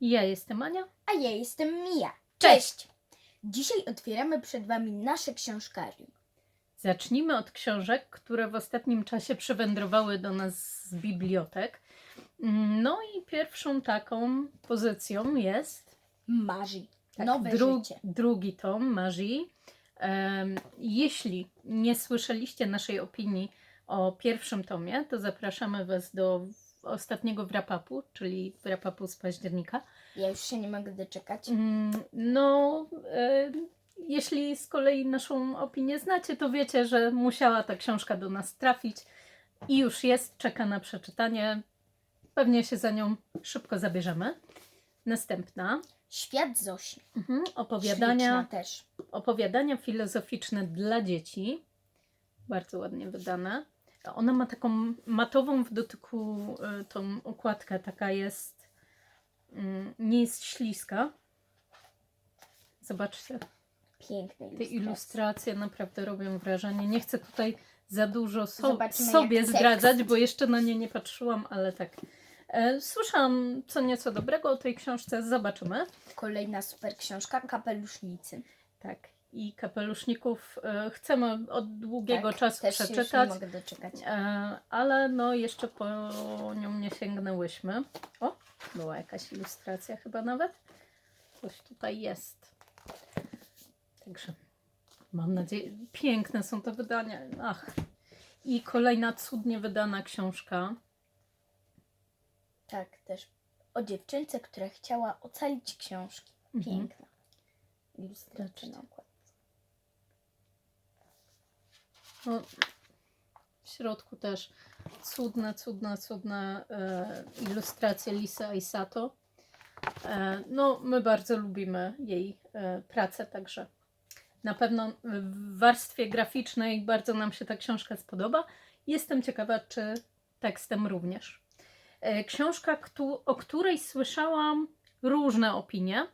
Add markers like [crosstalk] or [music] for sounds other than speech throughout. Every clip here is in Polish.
Ja jestem Ania. A ja jestem Mija. Cześć! Dzisiaj otwieramy przed Wami nasze książkarium. Zacznijmy od książek, które w ostatnim czasie przywędrowały do nas z bibliotek. No i pierwszą taką pozycją jest Marzy. tak, Nowe dru- życie. drugi tom Marzy. Em, jeśli nie słyszeliście naszej opinii o pierwszym tomie, to zapraszamy Was do ostatniego wrap-upu, czyli wrap-upu z października. Ja już się nie mogę doczekać. Mm, No, e, jeśli z kolei naszą opinię znacie, to wiecie, że musiała ta książka do nas trafić i już jest, czeka na przeczytanie. Pewnie się za nią szybko zabierzemy. Następna. Świat Zosi. Mhm, opowiadania, też. opowiadania filozoficzne dla dzieci. Bardzo ładnie wydane. Ona ma taką matową w dotyku e, tą okładkę, taka jest, mm, nie jest śliska. Zobaczcie, Piękne te ilustracje. ilustracje naprawdę robią wrażenie. Nie chcę tutaj za dużo so Zobaczmy, sobie zdradzać, bo jeszcze na nie nie patrzyłam, ale tak. E, Słyszałam co nieco dobrego o tej książce, zobaczymy. Kolejna super książka Kapelusznicy. Tak. I kapeluszników e, chcemy od długiego tak, czasu też się już przeczytać, nie mogę doczekać. e, ale no jeszcze po nią nie sięgnęłyśmy. O, była jakaś ilustracja chyba nawet. Coś tutaj jest. Także mam nadzieję, piękne są te wydania. Ach. I kolejna cudnie wydana książka. Tak, też o dziewczynce, która chciała ocalić książki. Mhm. Piękna. Ilustracja na. No, w środku też cudne, cudne, cudne e, ilustracje Lisy Aisato. E, no, my bardzo lubimy jej e, pracę, także na pewno w warstwie graficznej bardzo nam się ta książka spodoba. Jestem ciekawa, czy tekstem również. E, książka, któ- o której słyszałam różne opinie.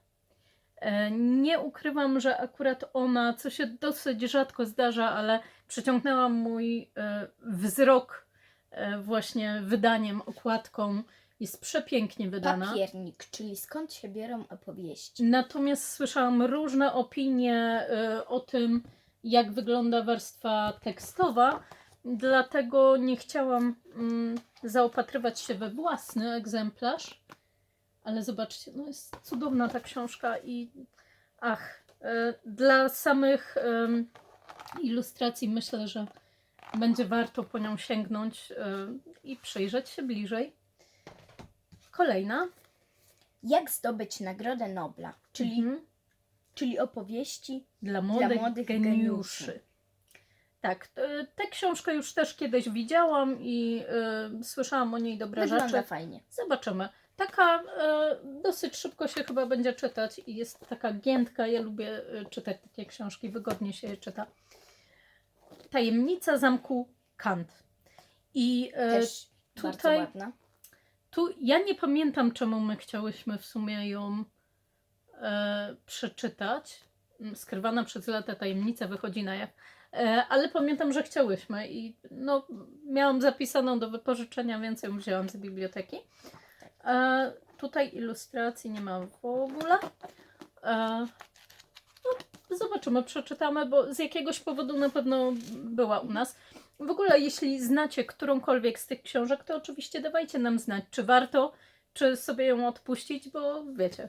E, Nie ukrywam, że akurat ona, co się dosyć rzadko zdarza, ale przyciągnęła mój e, wzrok e, właśnie wydaniem, okładką. Jest przepięknie wydana. Papiernik, czyli skąd się biorą opowieści. Natomiast słyszałam różne opinie e, o tym, jak wygląda warstwa tekstowa, dlatego nie chciałam mm, zaopatrywać się we własny egzemplarz. Ale zobaczcie, no jest cudowna ta książka i ach, dla samych ilustracji myślę, że będzie warto po nią sięgnąć e, i przyjrzeć się bliżej. Kolejna. Jak zdobyć Nagrodę Nobla, czyli, Mhm. czyli opowieści Dla młodych, młodych geniuszy. geniuszy. Tak, t- tę książkę już też kiedyś widziałam i y, słyszałam o niej dobre Wygląda rzeczy. fajnie. Zobaczymy. Taka y, dosyć szybko się chyba będzie czytać i jest taka giętka. Ja lubię y, czytać takie książki, wygodnie się je czyta. Tajemnica zamku Kant. I y, Też tutaj- ładna. tu ja nie pamiętam, czemu my chciałyśmy w sumie ją e, przeczytać. Mm, Skrywana przez lata tajemnica wychodzi na jaw. E, ale pamiętam, że chciałyśmy i no, miałam zapisaną do wypożyczenia, więc ją wzięłam z biblioteki. E, tutaj ilustracji nie ma w ogóle. E, zobaczymy, przeczytamy, bo z jakiegoś powodu na pewno była u nas. W ogóle, jeśli znacie którąkolwiek z tych książek, to oczywiście dawajcie nam znać, czy warto, czy sobie ją odpuścić, bo wiecie,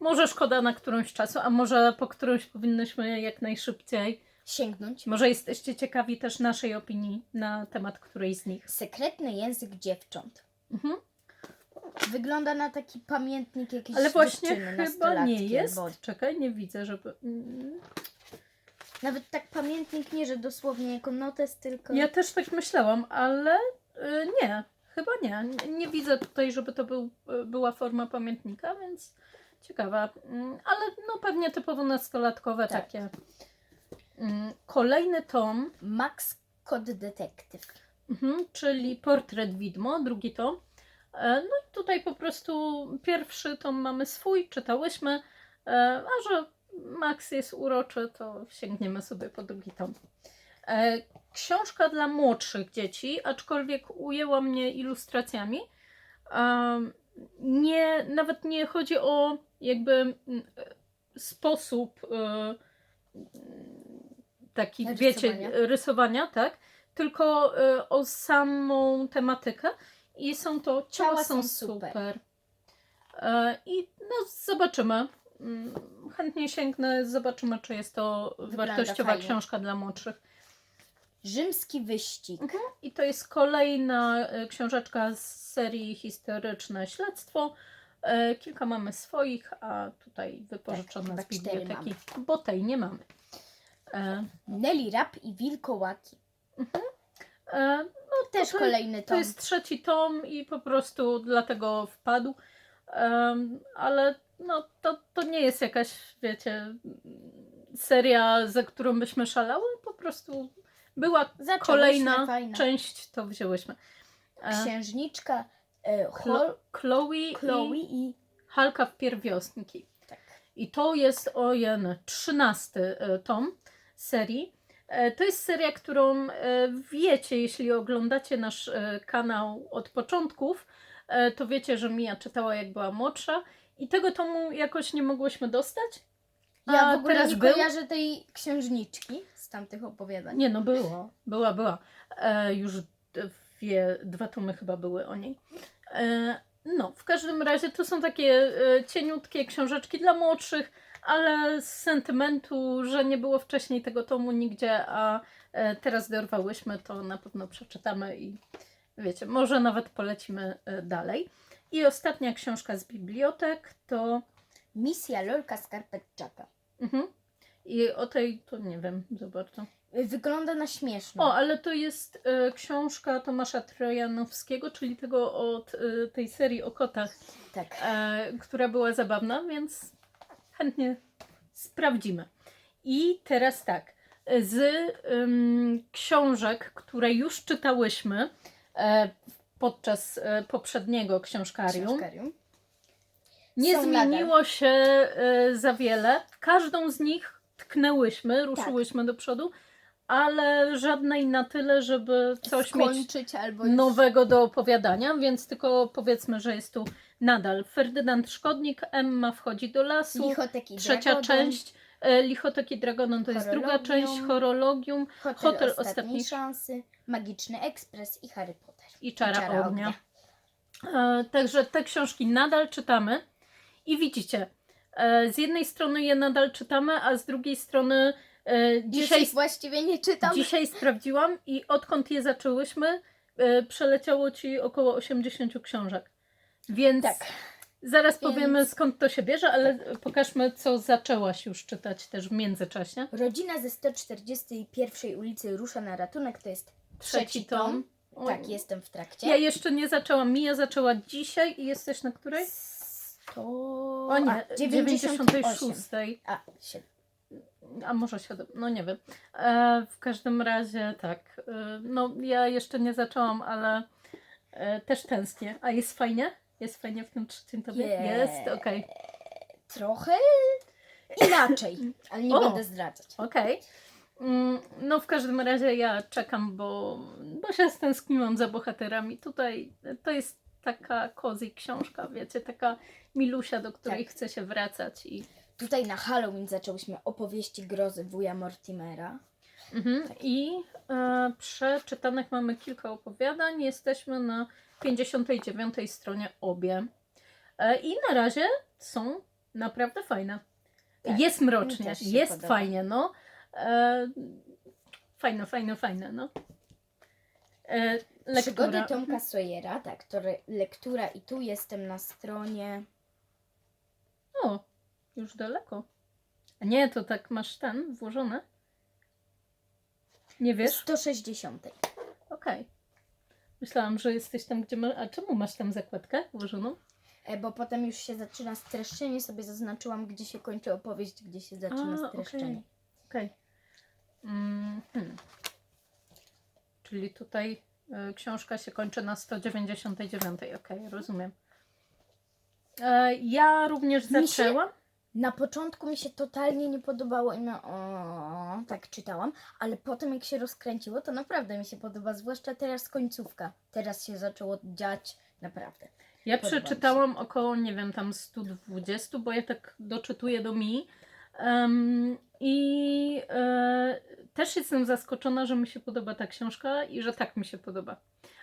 może szkoda na którąś czasu, a może po którąś powinnyśmy jak najszybciej. Sięgnąć. Może jesteście ciekawi też naszej opinii na temat którejś z nich. Sekretny język dziewcząt. Mhm. Wygląda na taki pamiętnik jakiejś Ale właśnie chyba nie jest. albo- Czekaj, nie widzę, żeby. Mm, Nawet tak pamiętnik nie, że dosłownie jako notes, tylko... Ja też tak myślałam, ale y, nie, chyba nie. nie. Nie widzę tutaj, żeby to był, y, była forma pamiętnika, więc ciekawa. Mm, Ale no pewnie typowo nastolatkowe Tak. takie. Mm, Kolejny tom, Max Kod Detektyw. mhm, czyli Portret Widmo, drugi tom. E, No i tutaj po prostu pierwszy tom mamy swój, czytałyśmy, e, a że Max jest uroczy, to sięgniemy sobie po drugi tom. E, Książka dla młodszych dzieci, aczkolwiek ujęła mnie ilustracjami. Nie, nawet nie chodzi o jakby sposób taki, Rysowania. wiecie, rysowania, tak? Tylko o samą tematykę i są to ciała, Ciała są są super. super. E, I no zobaczymy. Mm, Chętnie sięgnę, zobaczymy, czy jest to Wygląda wartościowa fajnie. książka dla młodszych. Rzymski wyścig. I to jest kolejna e, książeczka z serii Historyczne Śledztwo. E, Kilka mamy swoich, a tutaj wypożyczone chyba z biblioteki, bo tej nie mamy. E, Nelly Rap i Wilkołaki. E, Też to- kolejny To tom. jest trzeci tom i po prostu dlatego wpadł. Em, ale no, to, to nie jest jakaś, wiecie, seria, za którą byśmy szalały. Po prostu była Zaczęłyśmy, kolejna fajna. część, to wzięłyśmy. E, Księżniczka e, Chlo- Chloe, Chloe i i... Halka w pierwiosnki. Tak. I to jest ojen trzynasty e, tom serii. E, To jest seria, którą e, wiecie, jeśli oglądacie nasz e, kanał od początków, to wiecie, że Mia czytała jak była młodsza i tego tomu jakoś nie mogłyśmy dostać. Ja w ogóle teraz nie był? kojarzę tej księżniczki z tamtych opowiadań. Nie, no była, była, była. E, już dwie, dwa tomy chyba były o niej. E, no, w każdym razie to są takie e, cieniutkie książeczki dla młodszych, ale z sentymentu, że nie było wcześniej tego tomu nigdzie, a e, teraz dorwałyśmy, to na pewno przeczytamy i wiecie, może nawet polecimy e, dalej. I ostatnia książka z bibliotek to. Misja Lolka Skarpetczaka. Mhm. I o tej to nie wiem za bardzo. Wygląda na śmieszną. O, ale to jest e, książka Tomasza Trojanowskiego, czyli tego od e, tej serii o kotach, Tak. e, która była zabawna, więc chętnie sprawdzimy. I teraz tak, z ym, książek, które już czytałyśmy e, podczas e, poprzedniego książkarium, Książkarium. nie Są zmieniło się e, za wiele. Każdą z nich tknęłyśmy, Tak. ruszyłyśmy do przodu, ale żadnej na tyle, żeby coś mieć Skończyć albo już... nowego do opowiadania, więc tylko powiedzmy, że jest tu nadal Ferdynand Szkodnik, Emma wchodzi do lasu, Lichotek i trzecia Dragodon, część, e, Lichotek i Dragonon to jest druga część, Horologium Hotel, Hotel Ostatniej Ostatniej Szansy, Magiczny Ekspres i Harry Potter. i Czara, Czara Ognia. Ognia. E, także te książki nadal czytamy i widzicie, e, z jednej strony je nadal czytamy, a z drugiej strony Dzisiaj dzisiaj, ich właściwie nie czytam. dzisiaj sprawdziłam i odkąd je zaczęłyśmy, e, przeleciało ci około 80 książek. Więc Tak. zaraz Więc- powiemy skąd to się bierze, ale pokażmy co zaczęłaś już czytać też w międzyczasie. Rodzina ze 141 ulicy rusza na ratunek. To jest Trzeci tom. O, Tak, jestem w trakcie. Ja jeszcze nie zaczęłam. Mija zaczęła dzisiaj i jesteś na której? To... O nie, A, 96. 98. A, siedem. A może 7, no nie wiem. E, w każdym razie tak. E, no ja jeszcze nie zaczęłam, ale e, też tęsknię. A jest fajnie? Jest fajnie w tym trzecim tobie? Nie. Jest, okej. Trochę inaczej, ale nie O. będę zdradzać. Okej. Mm, No w każdym razie ja czekam, bo, bo się stęskniłam za bohaterami. Tutaj to jest taka cozy książka, wiecie, taka milusia, do której Tak. chce się wracać i Tutaj na Halloween zaczęłyśmy opowieści grozy wuja Mortimera. Mhm. I e, przeczytanych mamy kilka opowiadań. Jesteśmy na 59 stronie obie. E, I na razie są naprawdę fajne. Tak, jest mi mrocznie, też się jest podoba. fajnie, no. E, fajne, fajne, fajne, no. E, Przygody lektura. Tomka Sawyera, tak, to re- lektura i tu jestem na stronie O, już daleko. A nie, to tak masz ten włożony? Nie wiesz? 160. Okej. Myślałam, że jesteś tam, gdzie masz. A czemu masz tam zakładkę włożoną? E, bo potem już się zaczyna streszczenie, sobie zaznaczyłam, gdzie się kończy opowieść, gdzie się zaczyna A, streszczenie. Okej. Mm, hmm. Czyli tutaj y, książka się kończy na 199. Okej, rozumiem. E, ja również Mi się- zaczęłam. Na początku mi się totalnie nie podobało i no, o, tak czytałam, ale potem jak się rozkręciło, to naprawdę mi się podoba, zwłaszcza teraz końcówka. Teraz się zaczęło dziać naprawdę. Ja Podoba przeczytałam około, nie wiem, tam 120, bo ja tak doczytuję do mi. Em, I e, też jestem zaskoczona, że mi się podoba ta książka i że tak mi się podoba.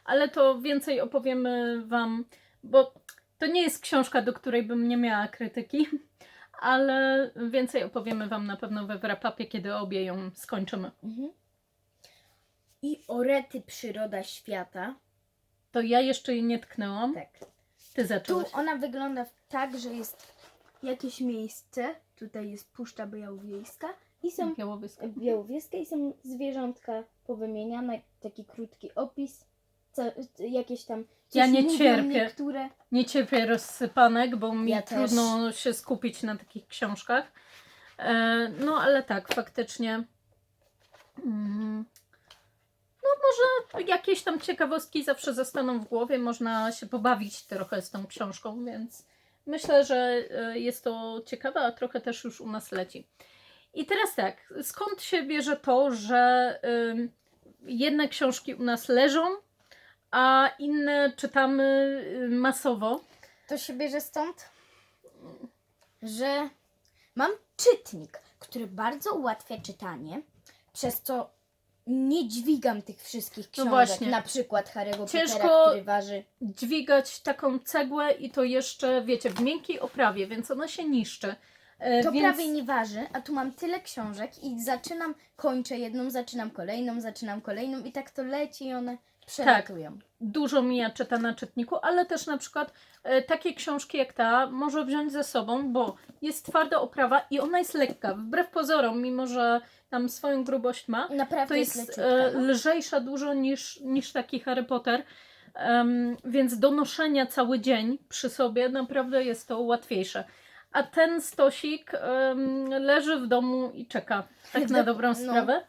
Ale to więcej opowiemy Wam, bo to nie jest książka, do której bym nie miała krytyki, ale więcej opowiemy Wam na pewno we wrapapie, kiedy obie ją skończymy. Mhm. I Orety Przyroda Świata. To ja jeszcze jej nie tknęłam. Tak. Ty Tu zaczęłaś. ona wygląda tak, że jest jakieś miejsce. Tutaj jest Puszcza Białowiejska i są Białowieska. Białowieska i są zwierzątka powymieniane, taki krótki opis. Co, jakieś tam. Ja nie mówią cierpię. Niektóre. Nie cierpię rozsypanek, bo mi Ja też. trudno się skupić na takich książkach. E, no ale tak, faktycznie. mm, No może jakieś tam ciekawostki zawsze zostaną w głowie, można się pobawić trochę z tą książką, więc myślę, że e, jest to ciekawe, a trochę też już u nas leci. I teraz tak, skąd się bierze to, że ym, jedne książki u nas leżą, a inne czytamy y, masowo? To się bierze stąd, że mam czytnik, który bardzo ułatwia czytanie, przez co nie dźwigam tych wszystkich książek. właśnie. Na przykład Harry'ego Ciężko- Pottera, który waży. dźwigać taką cegłę i to jeszcze, wiecie, w miękkiej oprawie, więc ona się niszczy. E, To więc prawie nie waży, a tu mam tyle książek i zaczynam, kończę jedną, zaczynam kolejną, zaczynam kolejną i tak to leci i one przelatują. dużo mija czyta na czytniku, ale też na przykład e, takie książki jak ta może wziąć ze sobą, bo jest twarda oprawa i ona jest lekka. Wbrew pozorom, mimo że tam swoją grubość ma, Naprawdę to jest leciutka, e, no. lżejsza dużo niż, niż taki Harry Potter. Em, więc do noszenia cały dzień przy sobie naprawdę jest to łatwiejsze. A ten stosik em, leży w domu i czeka, tak na No. dobrą sprawę,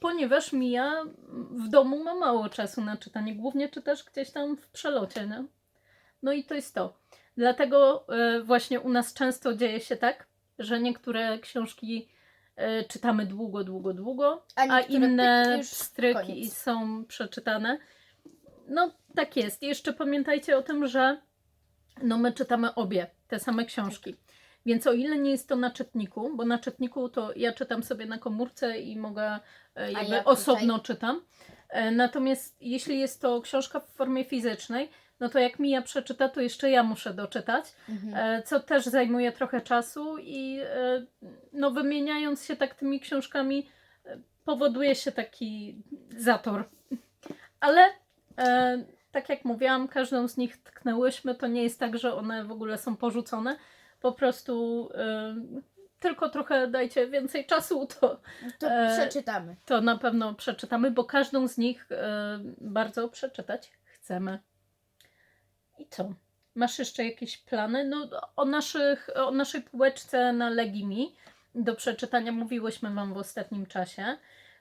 ponieważ Mija w domu ma mało czasu na czytanie, głównie czytasz gdzieś tam w przelocie. Nie? No i to jest to. Dlatego e, właśnie u nas często dzieje się tak, że niektóre książki e, czytamy długo, długo, długo, A a inne pstryki są przeczytane. No tak jest. I jeszcze pamiętajcie o tym, że no my czytamy obie te same książki. Więc o ile nie jest to na czytniku, bo na czytniku to ja czytam sobie na komórce i mogę e, jakby ja osobno czytam. E, Natomiast jeśli jest to książka w formie fizycznej, no to jak Mija przeczyta, to jeszcze ja muszę doczytać, Mhm. e, co też zajmuje trochę czasu i no wymieniając się tak tymi książkami powoduje się taki zator. Ale tak jak mówiłam, każdą z nich tknęłyśmy, to nie jest tak, że one w ogóle są porzucone. Po prostu e, tylko trochę dajcie więcej czasu, to, To e, przeczytamy. to na pewno przeczytamy, bo każdą z nich e, bardzo przeczytać chcemy. I co? Masz jeszcze jakieś plany? No, o, naszych, o naszej półeczce na Legimi do przeczytania mówiłyśmy Wam w ostatnim czasie.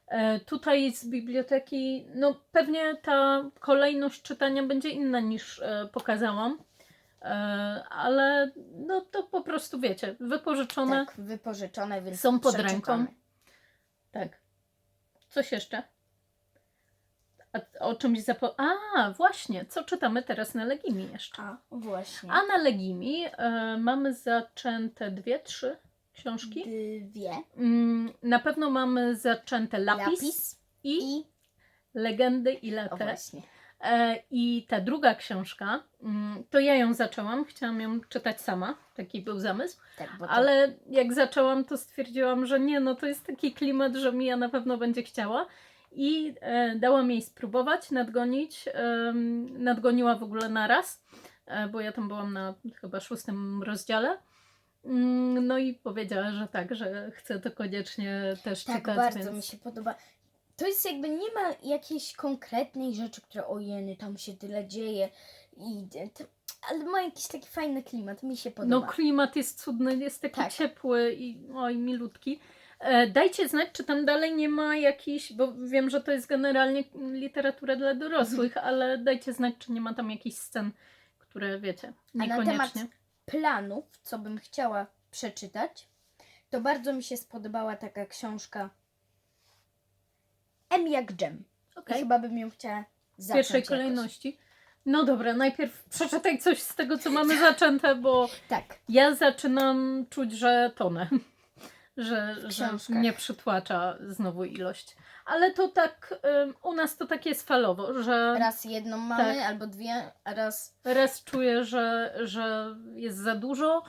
E, tutaj z biblioteki, no pewnie ta kolejność czytania będzie inna niż e, pokazałam. E, ale no to po prostu wiecie, wypożyczone Tak, wypożyczone, więc są pod ręką. Tak. Coś jeszcze? A o czymś zapo... A, właśnie, co czytamy teraz na Legimi jeszcze? A, właśnie. A na Legimi e, mamy zaczęte dwie, trzy książki. Dwie. Mm, na pewno mamy zaczęte Lapis, Lapis i i... Legendy i O Lete. właśnie. E, I ta druga książka, mm, to ja ją zaczęłam, chciałam ją czytać sama, taki był zamysł. Tak, to... Ale jak zaczęłam, to stwierdziłam, że nie, no to jest taki klimat, że Mija na pewno będzie chciała. I e, dałam jej spróbować, nadgonić. nadgoniła w ogóle naraz, e, bo ja tam byłam na chyba szóstym rozdziale. Mm, No i powiedziała, że tak, że chce to koniecznie też Tak, czytać. bardzo więc... mi się podoba. To jest jakby nie ma jakiejś konkretnej rzeczy, która ojeny, tam się tyle dzieje. I, to, ale ma jakiś taki fajny klimat, mi się No podoba. klimat jest cudny, jest taki Tak. ciepły i oj, milutki. E, dajcie znać, czy tam dalej nie ma jakichś, bo wiem, że to jest generalnie literatura dla dorosłych, Mhm. ale dajcie znać, czy nie ma tam jakichś scen, które wiecie, na temat- niekoniecznie. Planów, co bym chciała przeczytać, to bardzo mi się spodobała taka książka M jak dżem. I Okej, chyba bym ją chciała W zacząć pierwszej jakoś. kolejności. No dobra, najpierw [laughs] przeczytaj coś z tego, co mamy zaczęte, bo Tak. ja zaczynam czuć, że tonę. [laughs] Że, że mnie przytłacza znowu ilość. Ale to tak, ym, u nas to tak jest falowo, że Raz jedną mamy, Tak. albo dwie, a raz... raz czuję, że, że jest za dużo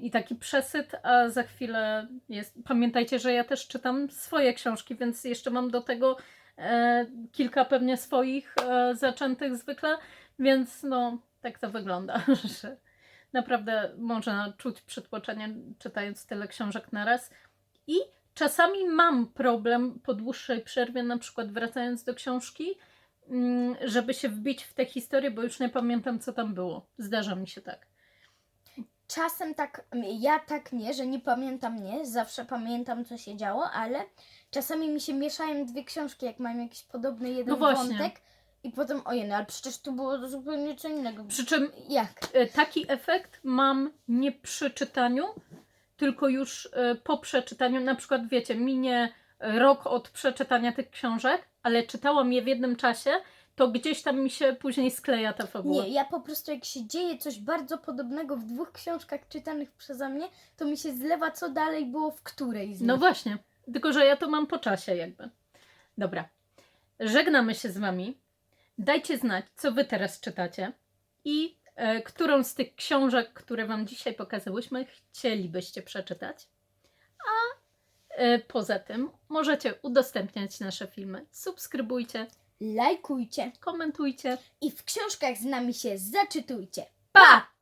i taki przesyt, a za chwilę jest. Pamiętajcie, że ja też czytam swoje książki, więc jeszcze mam do tego e, kilka pewnie swoich e, zaczętych zwykle, więc no tak to wygląda, [laughs] że naprawdę można czuć przytłoczenie czytając tyle książek na raz. I czasami mam problem po dłuższej przerwie, na przykład wracając do książki, mm, żeby się wbić w tę historię, bo już nie pamiętam, co tam było. Zdarza mi się tak. Czasem tak, ja tak nie, że nie pamiętam nie, zawsze pamiętam co się działo, ale czasami mi się mieszają dwie książki, jak mają jakiś podobny jeden No właśnie. wątek i potem, ojej, no ale przecież tu było zupełnie co innego. Przy czym Jak? e, taki efekt mam nie przy czytaniu, tylko już e, po przeczytaniu. Na przykład, wiecie, minie rok od przeczytania tych książek, ale czytałam je w jednym czasie, to gdzieś tam mi się później skleja ta fabuła. Nie, ja po prostu jak się dzieje coś bardzo podobnego w dwóch książkach czytanych przeze mnie, to mi się zlewa co dalej było w której z nich. No właśnie, tylko że ja to mam po czasie jakby. Dobra, żegnamy się z Wami. Dajcie znać, co Wy teraz czytacie i e, którą z tych książek, które Wam dzisiaj pokazałyśmy, chcielibyście przeczytać. A e, poza tym możecie udostępniać nasze filmy, subskrybujcie, Lajkujcie komentujcie. i w książkach z nami się zaczytujcie. Pa!